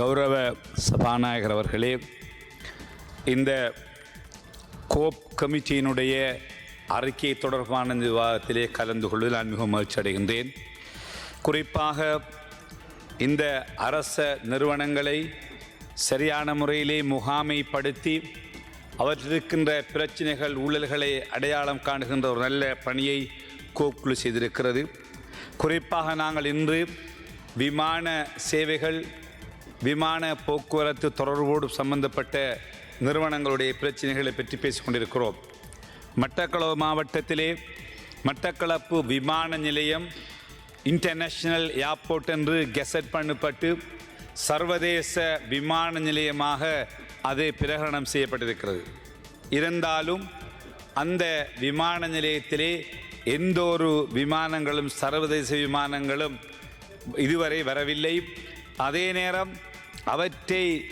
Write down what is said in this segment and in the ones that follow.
கௌரவ சபாநாயகர் அவர்களே இந்த கோப் கமிட்டியினுடைய அறிக்கை தொடர்பான இந்த விவாதத்திலே கலந்து கொள்வதில் நான் மிகவும் மகிழ்ச்சி அடைகின்றேன். குறிப்பாக இந்த அரச நிறுவனங்களை சரியான முறையிலே முகாமைப்படுத்தி அவற்றிருக்கின்ற பிரச்சனைகள் ஊழல்களை அடையாளம் காணுகின்ற ஒரு நல்ல பணியை கோக்குழு செய்திருக்கிறது. குறிப்பாக நாங்கள் இன்று விமான சேவைகள் விமான போக்குவரத்து தொடர்போடு சம்பந்தப்பட்ட நிறுவனங்களுடைய பிரச்சனைகளை பற்றி பேசிக் கொண்டிருக்கிறோம் மாவட்டத்திலே மட்டக்களப்பு விமான நிலையம் இன்டர்நேஷனல் ஏர்போர்ட் என்று கெசட் பண்ணப்பட்டு சர்வதேச விமான நிலையமாக அது பிரகடனம் செய்யப்பட்டிருக்கிறது. இருந்தாலும் அந்த விமான நிலையத்திலே எந்த ஒரு விமானங்களும் சர்வதேச விமானங்களும் இதுவரை வரவில்லை. அதே நேரம் அவற்றை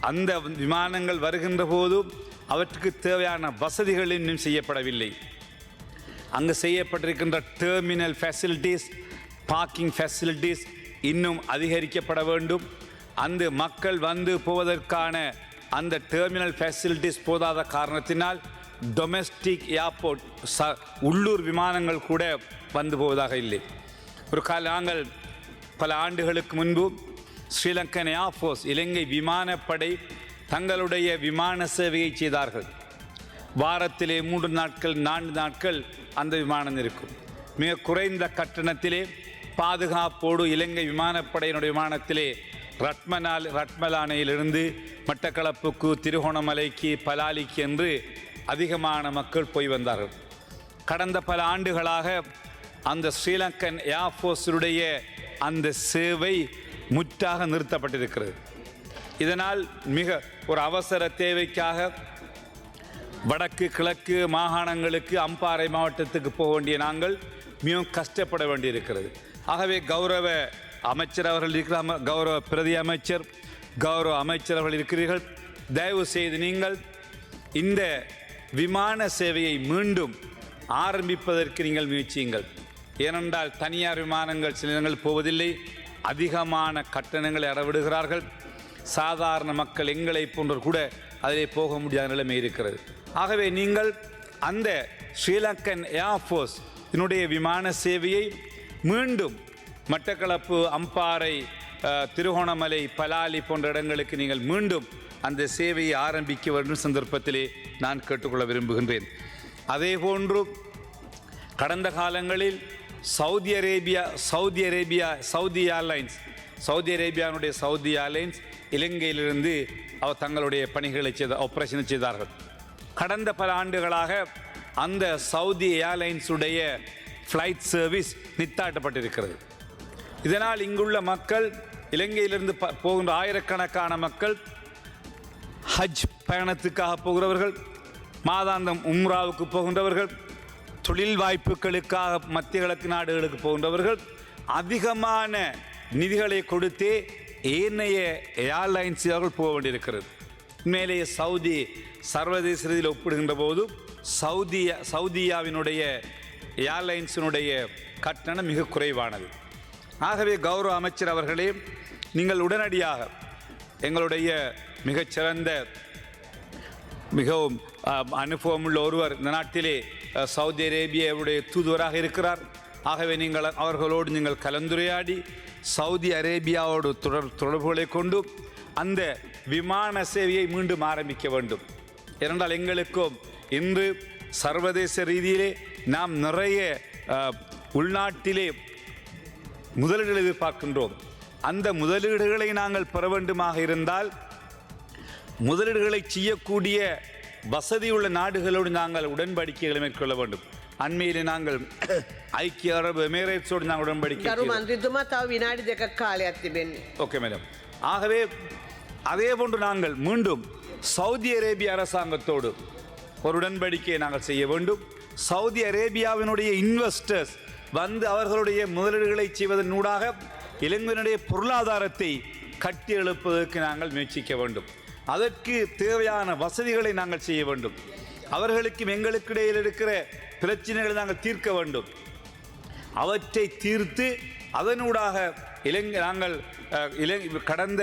அந்த விமானங்கள் வருகின்ற போது அவற்றுக்கு தேவையான வசதிகள் இன்னும் செய்யப்படவில்லை. அங்கு செய்யப்பட்டிருக்கின்ற டெர்மினல் ஃபெசிலிட்டிஸ் பார்க்கிங் ஃபெசிலிட்டிஸ் இன்னும் அதிகரிக்கப்பட வேண்டும். அந்த மக்கள் வந்து போவதற்கான அந்த டெர்மினல் ஃபெசிலிட்டிஸ் போதாத காரணத்தினால் டொமெஸ்டிக் ஏர்போர்ட் ச உள்ளூர் விமானங்கள் கூட வந்து போவதாக இல்லை. ஒரு கால நாங்கள் பல ஆண்டுகளுக்கு முன்பு ஸ்ரீலங்கன் ஏர்ஃபோர்ஸ் இலங்கை விமானப்படை தங்களுடைய விமான சேவையை செய்தார்கள். வாரத்திலே மூன்று நாட்கள் நான்கு நாட்கள் அந்த விமானம் இருக்கும். மிக குறைந்த கட்டணத்திலே பாதுகாப்போடு இலங்கை விமானப்படையினுடைய விமானத்திலே ரட்மனால் ரட்மலானையிலிருந்து மட்டக்களப்புக்கு திருகோணமலைக்கு பலாலிக்கு என்று அதிகமான மக்கள் போய் வந்தார்கள். கடந்த பல ஆண்டுகளாக அந்த ஸ்ரீலங்கன் ஏர்ஃபோர்ஸுடைய அந்த சேவை முற்றாக நிறுத்தப்பட்டிருக்கிறது. இதனால் மிக ஒரு அவசர தேவைக்காக வடக்கு கிழக்கு மாகாணங்களுக்கு அம்பாறை மாவட்டத்துக்கு போக வேண்டிய நாங்கள் மிகவும் கஷ்டப்பட வேண்டியிருக்கிறது. ஆகவே கௌரவ அமைச்சர் அவர்கள் இருக்கிற கௌரவ பிரதி அமைச்சர் கௌரவ அமைச்சர் அவர்கள் இருக்கிறீர்கள். தயவு செய்து நீங்கள் இந்த விமான சேவையை மீண்டும் ஆரம்பிப்பதற்கு நீங்கள் முயற்சியுங்கள். ஏனென்றால் தனியார் விமானங்கள் சில இடங்கள் போவதில்லை. அதிகமான கட்டணங்களை அறவிடுகிறார்கள் சாதாரண மக்கள் எங்களை போன்றோர் கூட அதிலே போக முடியாத நிலைமை இருக்கிறது. ஆகவே நீங்கள் அந்த ஸ்ரீலங்கன் ஏர்ஃபோர்ஸ் இதனுடைய விமான சேவையை மீண்டும் மட்டக்களப்பு அம்பாறை திருகோணமலை பலாலி போன்ற இடங்களுக்கு நீங்கள் மீண்டும் அந்த சேவையை ஆரம்பிக்க வேண்டும் சந்தர்ப்பத்திலே நான் கேட்டுக்கொள்ள விரும்புகின்றேன். அதே போன்று கடந்த காலங்களில் Saudi Arabia Saudi Arabia Saudi Airlines Saudi அரேபியாவுடைய Saudi Airlines இலங்கையிலிருந்து அவர் தங்களுடைய பணிகளை செய்த ஆப்ரேஷனை செய்தார்கள். கடந்த பல ஆண்டுகளாக அந்த சவுதி ஏர்லைன்ஸுடைய ஃப்ளைட் சர்வீஸ் நித்தாட்டப்பட்டிருக்கிறது. இதனால் இங்குள்ள மக்கள் இலங்கையிலிருந்து ப- போகின்ற ஆயிரக்கணக்கான மக்கள் ஹஜ் பயணத்துக்காக போகிறவர்கள் மாதாந்தம் உம்ராவுக்கு போகின்றவர்கள் தொழில் வாய்ப்புகளுக்காக மத்திய கிழக்கு நாடுகளுக்கு போகின்றவர்கள் அதிகமான நிதிகளை கொடுத்தே ஏனைய ஏர்லைன்ஸ் அவர்கள் போக வேண்டியிருக்கிறது. உண்மையிலேயே சவுதி சர்வதேச ரீதியில் ஒப்பிடுகின்ற போது சவுதியா சவுதியாவினுடைய ஏர்லைன்ஸினுடைய கட்டணம் மிக குறைவானது. ஆகவே கௌரவ அமைச்சர் அவர்களே நீங்கள் உடனடியாக எங்களுடைய மிகச்சிறந்த மிகவும் அனுபவமுள்ள ஒருவர் இந்த நாட்டிலே சவுதி அரேபியாவுடைய தூதுவராக இருக்கிறார். ஆகவே நீங்கள் அவர்களோடு நீங்கள் கலந்துரையாடி சவுதி அரேபியாவோடு தொடர் தொடர்புகளை கொண்டு அந்த விமான சேவையை மீண்டும் ஆரம்பிக்க வேண்டும். ஏனென்றால் எங்களுக்கும் இன்று சர்வதேச ரீதியிலே நாம் நிறைய உள்நாட்டிலே முதலீடுகள் எதிர்பார்க்கின்றோம். அந்த முதலீடுகளை நாங்கள் பெற வேண்டுமாக இருந்தால் முதலீடுகளை செய்யக்கூடிய வசதியுள்ள நாடுகளோடு நாங்கள் உடன்படிக்கைகளை மேற்கொள்ள வேண்டும் அண்மையில் நாங்கள் ஐக்கிய அரபு எமிரேட்ஸோடு நாங்கள் உடன்படிக்கை ගරු செய்தோம். මන්ත්‍රීතුමා තව විනාඩි දෙකක් කාලයක් තිබෙන්නේ. ஓகே மேடம் ஆகவே அதே போன்று நாங்கள் மீண்டும் சவுதி அரேபிய அரசாங்கத்தோடு ஒரு உடன்படிக்கையை நாங்கள் செய்ய வேண்டும் சவுதி அரேபியாவினுடைய இன்வெஸ்டர்ஸ் வந்து அவர்களுடைய முதலீடுகளை செய்வதன் ஊடாக இலங்கையினுடைய பொருளாதாரத்தை கட்டி எழுப்பதற்கு நாங்கள் முயற்சிக்க வேண்டும் அதற்கு தேவையான வசதிகளை நாங்கள் செய்ய வேண்டும். அவர்களுக்கும் எங்களுக்கு இடையில் இருக்கிற பிரச்சனைகளை நாங்கள் தீர்க்க வேண்டும். அவற்றை தீர்த்து அதனூடாக இலங்கை நாங்கள் அஹ், கடந்த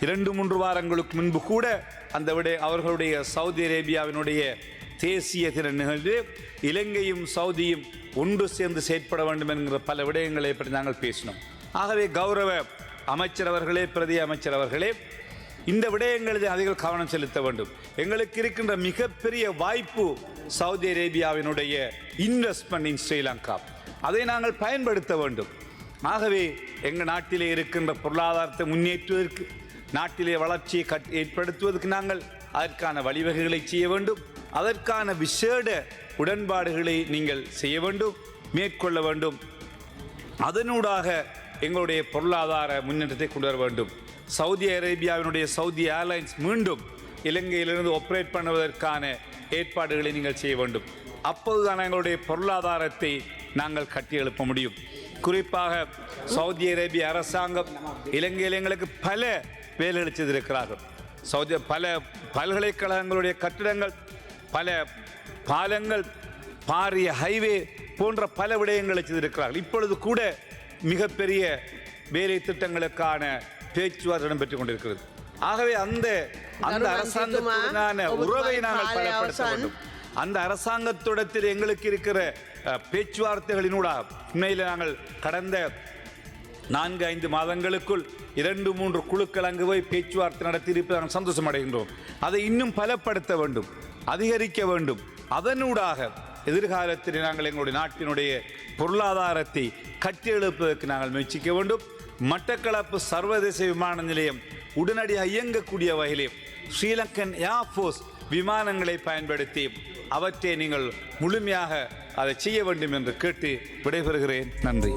இரண்டு மூன்று வாரங்களுக்கு முன்பு கூட அந்த விட அவர்களுடைய சவுதி அரேபியாவினுடைய தேசிய தின நிகழ்வு இலங்கையும் சவுதியும் ஒன்று சேர்ந்து செயற்பட வேண்டும் என்கிற பல விடயங்களை பற்றி நாங்கள் பேசினோம். ஆகவே கௌரவ அமைச்சர் அவர்களே பிரதி அமைச்சர் அவர்களே இந்த விடயங்களில் அதிக கவனம் செலுத்த வேண்டும். எங்களுக்கு இருக்கின்ற மிகப்பெரிய வாய்ப்பு சவுதி அரேபியாவினுடைய இன்வெஸ்ட்மெண்ட் இன் ஸ்ரீலங்கா. அதை நாங்கள் பயன்படுத்த வேண்டும். ஆகவே எங்கள் நாட்டிலே இருக்கின்ற பொருளாதாரத்தை முன்னேற்றுவதற்கு நாட்டிலே வளர்ச்சியை கட் ஏற்படுத்துவதற்கு நாங்கள் அதற்கான வழிவகைகளை செய்ய வேண்டும். அதற்கான விசேட உடன்பாடுகளை நீங்கள் செய்ய வேண்டும் மேற்கொள்ள வேண்டும். அதனூடாக எங்களுடைய பொருளாதார முன்னேற்றத்தை கொண்டு வர வேண்டும். சவுதி அரேபியாவினுடைய சவுதி ஏர்லைன்ஸ் மீண்டும் இலங்கையிலிருந்து ஆப்ரேட் பண்ணுவதற்கான ஏற்பாடுகளை நீங்கள் செய்ய வேண்டும். அப்போதுதான் எங்களுடைய பொருளாதாரத்தை நாங்கள் கட்டி எழுப்ப முடியும். குறிப்பாக சவுதி அரேபிய அரசாங்கம் இலங்கையில் எங்களுக்கு பல வேலைகளை செய்திருக்கிறார்கள் சவுதி பல பல்கலைக்கழகங்களுடைய கட்டிடங்கள் பல பாலங்கள் பாரிய ஹைவே போன்ற பல விடயங்களை செய்திருக்கிறார்கள் இப்பொழுது கூட மிகப்பெரிய வேலை திட்டங்களுக்கான பேச்சுவார்த்தை இடம்பெற்றுக் கொண்டிருக்கிறது ஆகவே அந்த அந்த அரசாங்கத்துடனான உறவை நாங்கள் பலப்படுத்த. வேண்டும். அந்த அரசாங்கத்திடத்தில் எங்களுக்கு இருக்கிற பேச்சுவார்த்தைகளினூடாக உண்மையில் நாங்கள் கடந்த நான்கு ஐந்து மாதங்களுக்குள் இரண்டு மூன்று குழுக்கள் அங்கு போய் பேச்சுவார்த்தை நடத்தி இருப்பது நாங்கள் சந்தோஷம் அடைகின்றோம் அதை இன்னும் பலப்படுத்த வேண்டும் அதிகரிக்க வேண்டும். அதனூடாக எதிர்காலத்தில் நாங்கள் எங்களுடைய நாட்டினுடைய பொருளாதாரத்தை கட்டியெழுப்பதற்கு நாங்கள் முயற்சிக்க வேண்டும். மட்டக்களப்பு சர்வதேச விமான நிலையம் உடனடியாக இயங்கக்கூடிய வகையிலே ஸ்ரீலங்கன் ஏர்ஃபோர்ஸ் விமானங்களை பயன்படுத்தி அவற்றை நீங்கள் முழுமையாக அதை செய்ய வேண்டும் என்று கேட்டு விடைபெறுகிறேன். நன்றி.